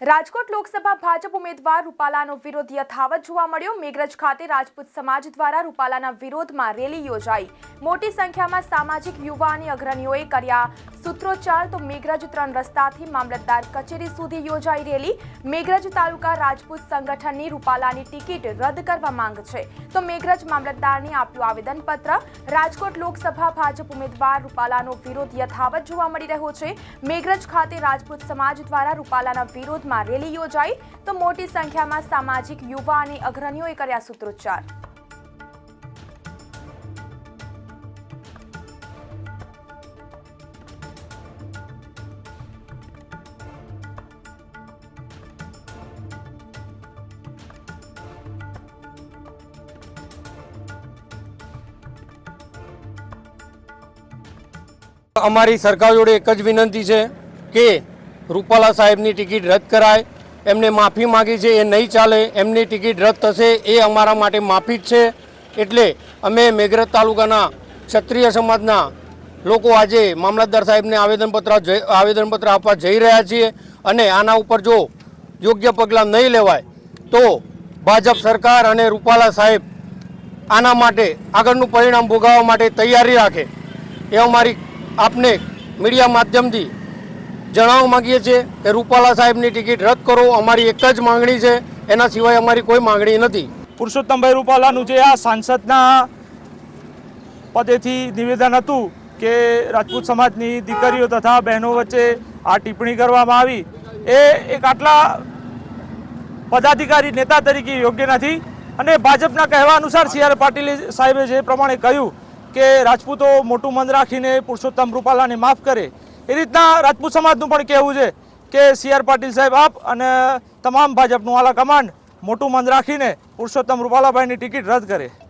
રાજકોટ લોકસભા ભાજપ ઉમેદવાર રૂપાલાનો વિરોધ યથાવત જોવા મળ્યો. મેઘરજ ખાતે રાજપૂત સમાજ દ્વારા રૂપાલાના વિરોધમાં રેલી યોજાઈ. મોટી સંખ્યામાં સામાજિક યુવા અને અગ્રણીઓએ કર્યા સૂત્રોચ્ચાર તો મેઘરજ ત્રણ રસ્તાથી મામલતદાર કચેરી સુધી યોજાઈ રેલી. મેઘરજ તાલુકા રાજપૂત સંગઠનની રૂપાલાની ટિકિટ રદ કરવા માંગ છે. તો મેઘરજ મામલતદારને આપ્યું આવેદનપત્ર. રાજકોટ લોકસભા ભાજપ ઉમેદવાર રૂપાલાનો વિરોધ યથાવત જોવા મળી રહ્યો છે. મેઘરજ ખાતે રાજપૂત સમાજ દ્વારા રૂપાલાના વિરોધમાં રેલી યોજાઈ તો મોટી સંખ્યામાં સામાજિક યુવા અને અગ્રણીઓએ કર્યા સૂત્રોચ્ચાર. અમારી સરકાર જોડે એક જ વિનંતી છે કે રૂપાલા સાહેબની ટિકિટ રદ કરાય. એમને માફી માગી છે, એ નહીં ચાલે. એમની ટિકિટ રદ થશે, એ અમારા માટે માફી જ છે. એટલે અમે મેઘરજ તાલુકાના ક્ષત્રિય સમાજના લોકો આજે મામલતદાર સાહેબને આવેદનપત્ર આવેદનપત્ર આપવા જઈ રહ્યા છીએ. અને આના ઉપર જો યોગ્ય પગલાં નહીં લેવાય, તો ભાજપ સરકાર અને રૂપાલા સાહેબ આના માટે આગળનું પરિણામ ભોગાવવા માટે તૈયારી રાખે. એ અમારી આપને મીડિયા માધ્યમથી જણાવવા માંગીએ છીએ કે રૂપાલા સાહેબની ટિકિટ રદ કરો. અમારી એક જ માંગણી છે. એના સિવાય અમારી કોઈ માંગણી નથી. પુરુષોત્તમભાઈ રૂપાલાનું જે આ સાંસદના પદેથી નિવેદન હતું કે રાજપૂત સમાજની દીકરીઓ તથા બહેનો વચ્ચે આ ટિપ્પણી કરવામાં આવી, એ એક આટલા પદાધિકારી નેતા તરીકે યોગ્ય નથી. અને ભાજપના કહેવા અનુસાર સી આર પાટીલ સાહેબે જે પ્રમાણે કહ્યું કે રાજપૂતો મોટું મન રાખીને પુરુષોત્તમ રૂપાલાને માફ કરે એ રીતના રાજપૂત સમાજનું પણ કહેવું છે કે સી આર પાટીલ સાહેબ આપ અને તમામ ભાજપનું આલા કમાન્ડ મોટું મન રાખીને પુરુષોત્તમ રૂપાલાભાઈની ટિકિટ રદ કરે.